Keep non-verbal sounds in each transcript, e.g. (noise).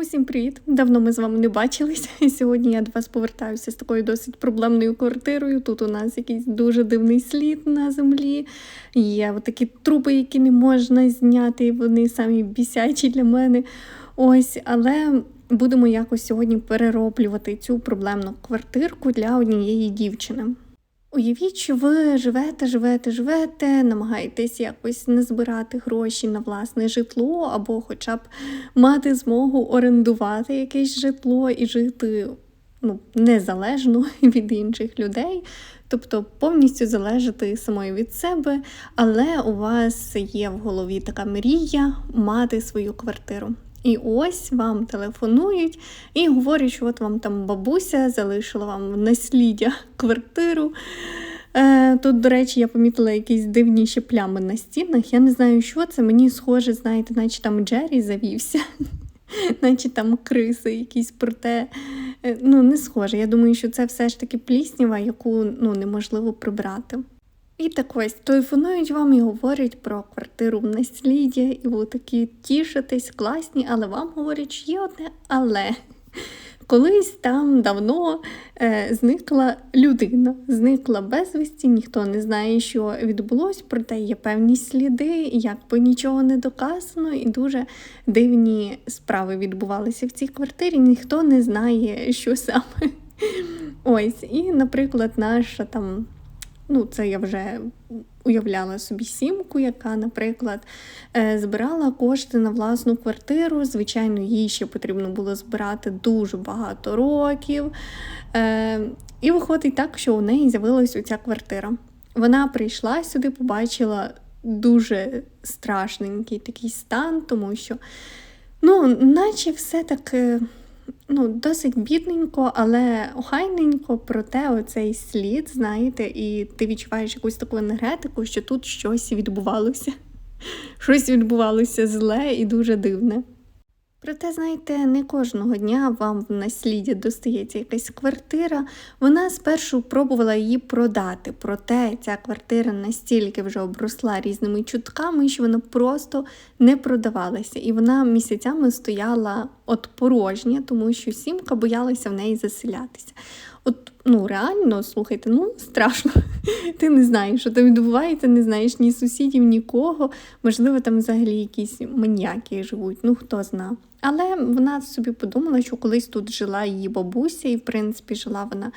Усім привіт! Давно ми з вами не бачились. І (laughs) сьогодні я до вас повертаюся з такою досить проблемною квартирою. Тут у нас якийсь дуже дивний слід на землі. Є такі труби, які не можна зняти, і вони самі бісячі для мене. Ось, але будемо якось сьогодні перероблювати цю проблемну квартирку для однієї дівчини. Уявіть, що ви живете, живете, живете, намагаєтесь якось назбирати гроші на власне житло, або хоча б мати змогу орендувати якесь житло і жити ну, незалежно (laughs) від інших людей, тобто повністю залежати самою від себе, але у вас є в голові така мрія мати свою квартиру. І ось вам телефонують і говорять, що от вам там бабуся залишила вам в насліддя (laughs) квартиру. Е, Тут, до речі, я помітила якісь дивні ще плями на стінах. Я не знаю, що це. Мені схоже, знаєте, наче там Джері завівся, (laughs) наче там криси якісь, проте е, ну, не схоже. Я думаю, що це все ж таки пліснява, яку ну, неможливо прибрати. І так ось телефонують вам і говорять про квартиру в насліддя, і ви такі тішитесь, класні, але вам говорять, що є одне але. Колись там давно е, зникла людина, зникла безвісті, ніхто не знає, що відбулось, проте є певні сліди, якби нічого не доказано, і дуже дивні справи відбувалися в цій квартирі. Ніхто не знає, що саме. Ось, і, наприклад, наша там. Ну, це я вже уявляла собі сімку, яка, наприклад, е, збирала кошти на власну квартиру. Звичайно, їй ще потрібно було збирати дуже багато років. Е, і виходить так, що у неї з'явилася оця квартира. Вона прийшла сюди, побачила дуже страшненький такий стан, тому що, ну, наче все так ну, досить бідненько, але охайненько, проте оцей слід, знаєте, і ти відчуваєш якусь таку енергетику, що тут щось відбувалося. (laughs) Щось відбувалося зле і дуже дивне. Проте, знаєте, не кожного дня вам в насліддя достається якась квартира. Вона спершу пробувала її продати, проте ця квартира настільки вже обросла різними чутками, що вона просто не продавалася. І вона місяцями стояла от порожня, тому що сімка боялася в неї заселятися. От, ну, реально, слухайте, ну страшно. (laughs) Ти не знаєш, що там відбувається, не знаєш ні сусідів, нікого. Можливо, там взагалі якісь маніяки живуть, ну хто зна. Але вона собі подумала, що колись тут жила її бабуся, і, в принципі, жила вона,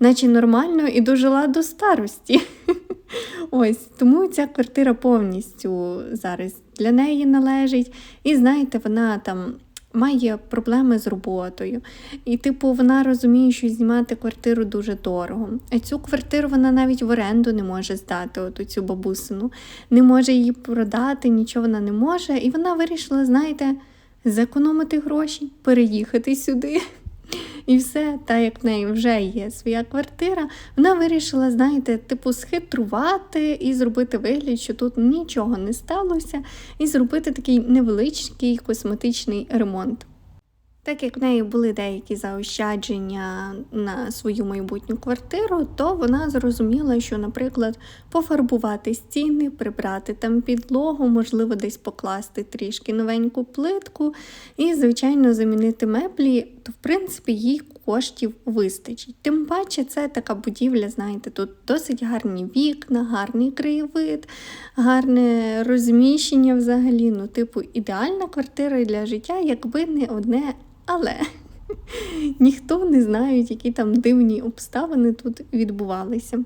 наче нормально, і дожила до старості. (laughs) Ось, тому ця квартира повністю зараз для неї належить. І знаєте, вона там має проблеми з роботою. І, типу, вона розуміє, що знімати квартиру дуже дорого. А цю квартиру вона навіть в оренду не може здати, от цю бабусину, не може її продати, нічого вона не може. І вона вирішила, знаєте, зекономити гроші, переїхати сюди. І все, та як в неї вже є своя квартира, вона вирішила, знаєте, типу, схитрувати і зробити вигляд, що тут нічого не сталося, і зробити такий невеличкий косметичний ремонт. Так як в неї були деякі заощадження на свою майбутню квартиру, то вона зрозуміла, що, наприклад, пофарбувати стіни, прибрати там підлогу, можливо, десь покласти трішки новеньку плитку і, звичайно, замінити меблі, то в принципі їй коштів вистачить. Тим паче, це така будівля, знаєте, тут досить гарні вікна, гарний краєвид, гарне розміщення взагалі. Ну, типу, ідеальна квартира для життя, якби не одне. Але (laughs) ніхто не знає, які там дивні обставини тут відбувалися.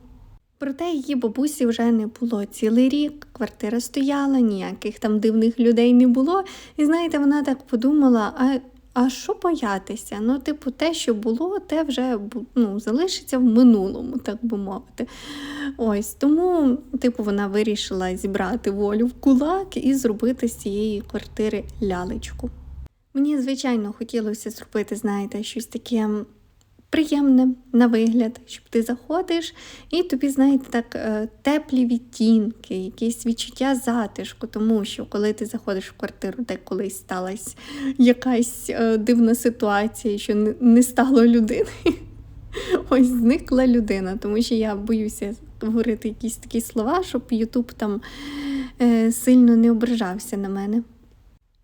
Проте її бабусі вже не було цілий рік, квартира стояла, ніяких там дивних людей не було. І знаєте, вона так подумала: а а що боятися? Ну, типу, те, що було, те вже ну, залишиться в минулому, так би мовити. Ось Тому, типу, вона вирішила зібрати волю в кулак і зробити з цієї квартири лялечку. Мені, звичайно, хотілося зробити, знаєте, щось таке приємне на вигляд, щоб ти заходиш, і тобі, знаєте, так е, теплі відтінки, якісь відчуття затишку, тому що коли ти заходиш в квартиру, де колись сталася якась е, дивна ситуація, що не стало людини. (laughs) Ось зникла людина, тому що я боюся говорити якісь такі слова, щоб Ютуб там е, сильно не ображався на мене.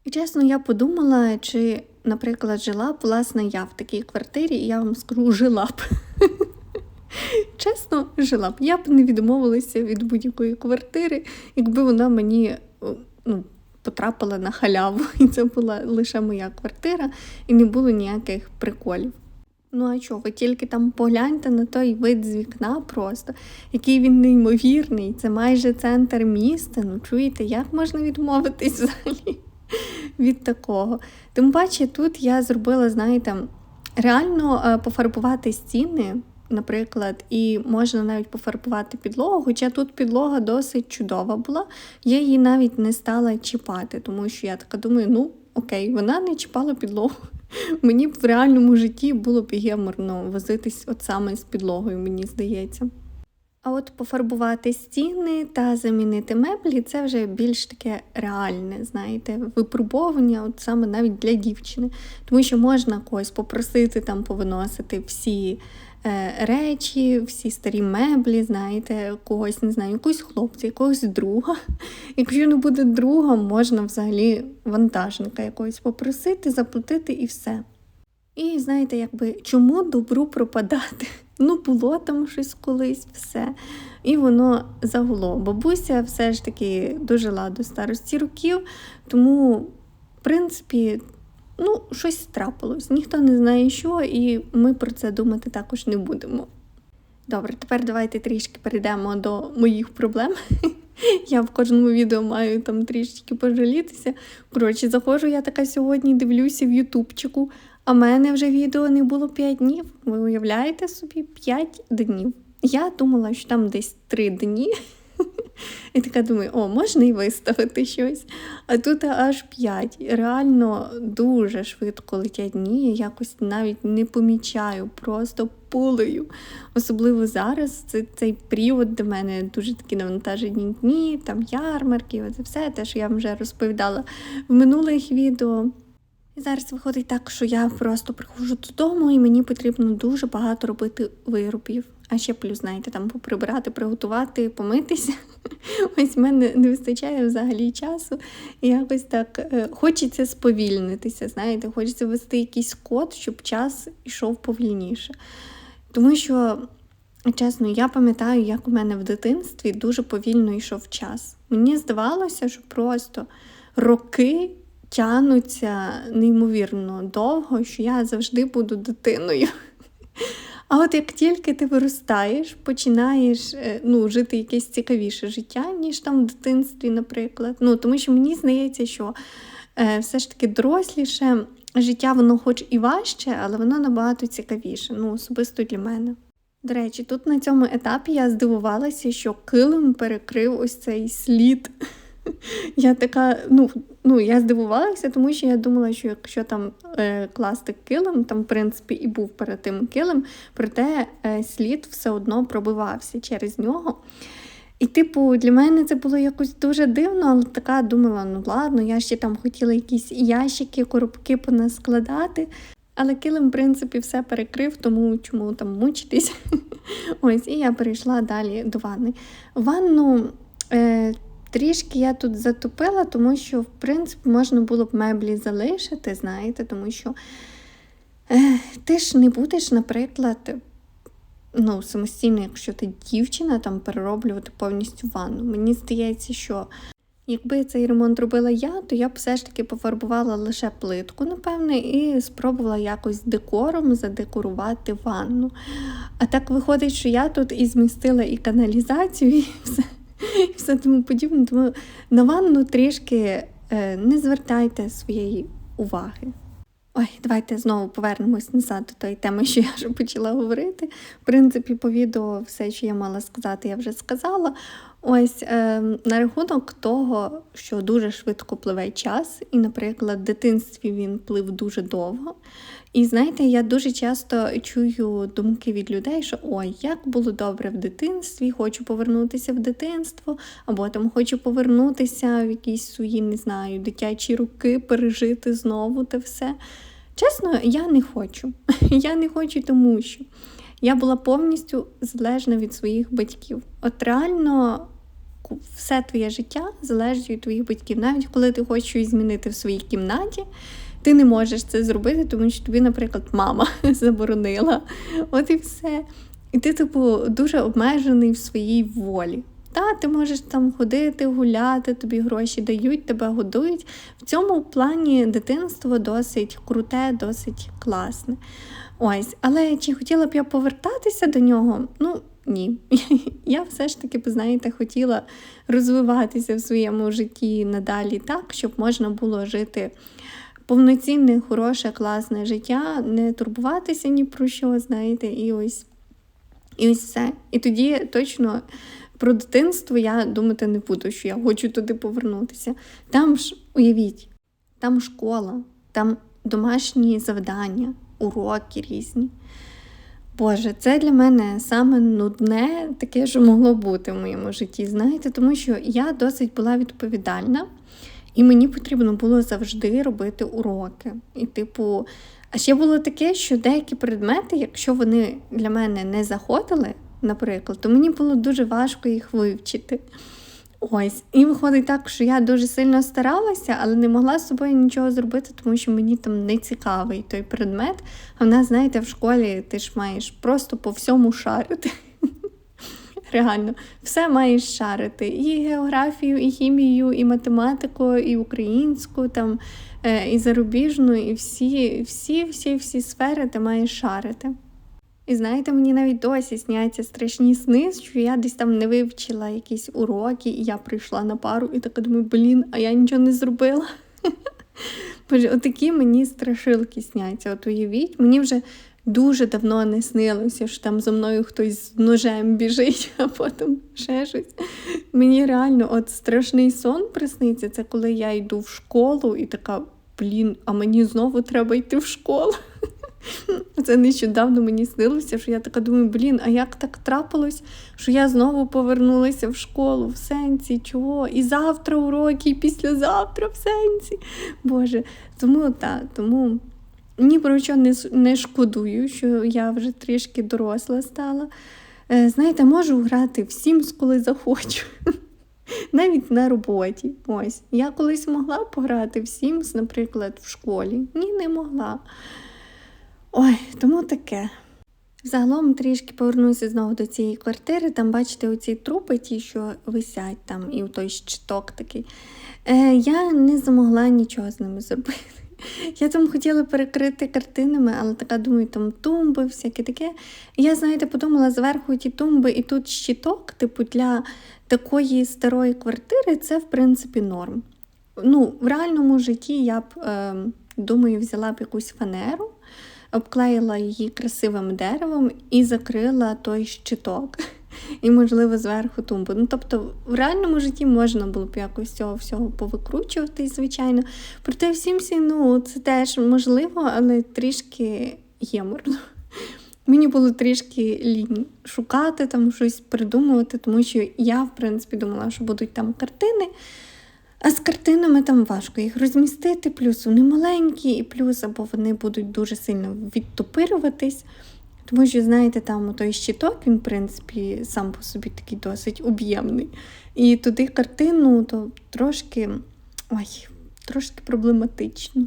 І чесно, я подумала, чи наприклад, жила б, власне, я в такій квартирі, і я вам скажу, жила б. (laughs) Чесно, жила б. Я б не відмовилася від будь-якої квартири, якби вона мені ну, потрапила на халяву. (laughs) І це була лише моя квартира, і не було ніяких приколів. Ну, а що, ви тільки там погляньте на той вид з вікна просто, який він неймовірний. Це майже центр міста. Ну, чуєте, як можна відмовитись взагалі від такого? Тим паче, тут я зробила, знаєте, реально е, пофарбувати стіни наприклад, і можна навіть пофарбувати підлогу, хоча тут підлога досить чудова була, я її навіть не стала чіпати, тому що я така думаю, ну окей, вона не чіпала підлогу. (laughs) Мені б в реальному житті було б геморно возитись от саме з підлогою, мені здається. А от пофарбувати стіни та замінити меблі це вже більш таке реальне, знаєте, випробовування, от саме навіть для дівчини. Тому що можна когось попросити там повиносити всі Е, речі, всі старі меблі, знаєте, когось, не знаю, якусь хлопця, якогось друга. (laughs) Якщо не буде друга, можна взагалі вантажника якогось попросити, заплатити і все. І знаєте, якби чому добру пропадати? Ну, було там щось колись все. І воно загуло. Бабуся все ж таки дожила до старості років, тому, в принципі, ну, щось трапилось. Ніхто не знає, що, і ми про це думати також не будемо. Добре, тепер давайте трішки перейдемо до моїх проблем. (laughs) Я в кожному відео маю там трішки пожалітися. Коротше, заходжу, я така сьогодні дивлюся в Ютубчику, а мене вже відео не було 5 днів. Ви уявляєте собі 5 днів. Я думала, що там десь 3 дні. (laughs) І така думаю, о, можна і виставити щось. А тут аж п'ять. Реально дуже швидко летять дні. Я якось навіть не помічаю, просто пулею. Особливо зараз це цей період для мене дуже такі навантажені дні, там ярмарки, це все те, що я вам вже розповідала в минулих відео. І зараз виходить так, що я просто приходжу додому, і мені потрібно дуже багато робити виробів. А ще плюс, знаєте, там поприбирати, приготувати, помитися. (laughs) Ось в мене не вистачає взагалі часу. І якось так е, хочеться сповільнитися, знаєте, хочеться вести якийсь код, щоб час йшов повільніше. Тому що, чесно, я пам'ятаю, як у мене в дитинстві дуже повільно йшов час. Мені здавалося, що просто роки тянуться неймовірно довго, що я завжди буду дитиною. А от як тільки ти виростаєш, починаєш е, ну, жити якесь цікавіше життя, ніж там в дитинстві, наприклад. Ну, Тому що мені здається, що е, все ж таки доросліше життя, воно хоч і важче, але воно набагато цікавіше, ну, особисто для мене. До речі, тут на цьому етапі я здивувалася, що килим перекрив ось цей слід. (laughs) Я така, ну, ну, я здивувалася, тому що я думала, що якщо там е, класти килим, там, в принципі, і був перед тим килим, проте е, слід все одно пробивався через нього. І, типу, для мене це було якось дуже дивно, але така думала, ну ладно, я ще там хотіла якісь ящики, коробки понаскладати. Але килим, в принципі, все перекрив, тому чому там мучитись. (laughs) Ось, і я перейшла далі до ванни. Ванну. Е, Трішки я тут затопила, тому що, в принципі, можна було б меблі залишити, знаєте, тому що е, ти ж не будеш, наприклад, ну, самостійно, якщо ти дівчина, там перероблювати повністю ванну. Мені здається, що якби цей ремонт робила я, то я б все ж таки пофарбувала лише плитку, напевне, і спробувала якось декором задекорувати ванну. А так виходить, що я тут і змістила і каналізацію, і все і (laughs) все тому подібне. Тому на ванну трішки е, не звертайте своєї уваги. Ой, давайте знову повернемось назад до тої теми, що я вже почала говорити. В принципі, по відео все, що я мала сказати, я вже сказала. Ось е, на рахунок того, що дуже швидко пливе час, і, наприклад, в дитинстві він плив дуже довго. І знаєте, я дуже часто чую думки від людей, що ой, як було добре в дитинстві, хочу повернутися в дитинство, або там хочу повернутися в якісь свої, не знаю, дитячі руки, пережити знову те все. Чесно, я не хочу. (laughs) Я не хочу, тому що я була повністю залежна від своїх батьків. От реально все твоє життя залежить від твоїх батьків. Навіть коли ти хочеш щось змінити в своїй кімнаті, ти не можеш це зробити, тому що тобі, наприклад, мама (laughs) заборонила. От і все. І ти, типу, дуже обмежений в своїй волі. Та, ти можеш там ходити, гуляти, тобі гроші дають, тебе годують. В цьому плані дитинство досить круте, досить класне. Ось, але чи хотіла б я повертатися до нього? Ну, ні. (laughs) Я все ж таки, знаєте, хотіла розвиватися в своєму житті надалі так, щоб можна було жити повноцінне, хороше, класне життя, не турбуватися ні про що, знаєте, і ось і ось все. І тоді точно про дитинство я думати не буду, що я хочу туди повернутися. Там ж, уявіть, там школа, там домашні завдання, уроки різні. Боже, це для мене саме нудне, таке, що могло бути в моєму житті, знаєте, тому що я досить була відповідальна, і мені потрібно було завжди робити уроки. І, типу, а ще було таке, що деякі предмети, якщо вони для мене не заходили, наприклад, то мені було дуже важко їх вивчити. Ось, і виходить так, що я дуже сильно старалася, але не могла з собою нічого зробити, тому що мені там не цікавий той предмет. А в нас, знаєте, в школі ти ж маєш просто по всьому шарити. (laughs) Реально, все маєш шарити. І географію, і хімію, і математику, і українську, там, е, і зарубіжну, і всі, всі, всі, всі сфери ти маєш шарити. І знаєте, мені навіть досі сняться страшні сни, що я десь там не вивчила якісь уроки, і я прийшла на пару і така думаю, блін, а я нічого не зробила. (laughs) Боже, отакі мені страшилки сняться. От уявіть, мені вже дуже давно не снилося, що там за мною хтось з ножем біжить, (laughs) а потім ще щось. Мені реально от страшний сон присниться, це коли я йду в школу і така, блін, а мені знову треба йти в школу. (laughs) Це нещодавно мені снилося, що я така думаю, блін, а як так трапилось, що я знову повернулася в школу в сенсі, чого? І завтра уроки, і післязавтра в сенсі. Боже, тому так, тому ні про що не, не шкодую, що я вже трішки доросла стала. Е, знаєте, можу грати в Sims, коли захочу. (laughs) Навіть на роботі. Ось. Я колись могла пограти в Sims, наприклад, в школі. Ні, не могла. Ой, тому таке. Загалом трішки повернуся знову до цієї квартири. Там, бачите, оці трупи, ті, що висять там, і той щиток такий. Е, Я не змогла нічого з ними зробити. Я там хотіла перекрити картинами, але така думаю, там тумби, всяке таке. Я, знаєте, подумала, зверху ті тумби і тут щиток, типу, для такої старої квартири це, в принципі, норм. Ну, В реальному житті я б, е, думаю, взяла б якусь фанеру обклеїла її красивим деревом і закрила той щиток. (laughs) І, можливо, зверху тумбу. Ну, Тобто, в реальному житті можна було б якось цього всього повикручувати, звичайно. Проте, всім всі, ну, це теж можливо, але трішки єморно. (laughs) Мені було трішки лінь шукати, там щось придумувати, тому що я, в принципі, думала, що будуть там картини. А з картинами там важко їх розмістити, плюс вони маленькі, і плюс або вони будуть дуже сильно відтопирюватись. Тому що, знаєте, там той щиток, він, в принципі, сам по собі такий досить об'ємний. І туди картину то трошки ой, трошки проблематично.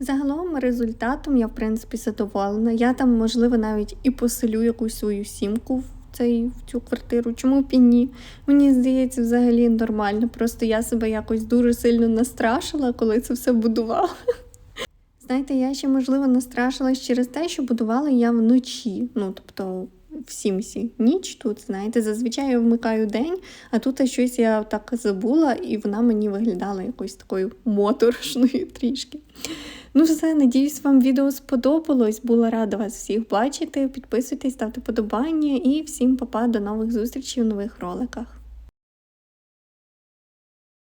Загалом результатом я, в принципі, задоволена. Я там, можливо, навіть і поселю якусь свою сімку цей, в цю квартиру. Чому б і ні? Мені здається, взагалі нормально. Просто я себе якось дуже сильно настрашила, коли це все будувала. (laughs) Знаєте, я ще, можливо, настрашилась через те, що будувала я вночі. Ну, тобто, в сімсі ніч тут, знаєте, зазвичай я вмикаю день, а тут щось я так забула, і вона мені виглядала якось такою моторошною (laughs) трішки. Ну, все, надіюсь, вам відео сподобалось. Була рада вас всіх бачити. Підписуйтесь, ставте подобання і всім па-па, до нових зустрічей у нових роликах.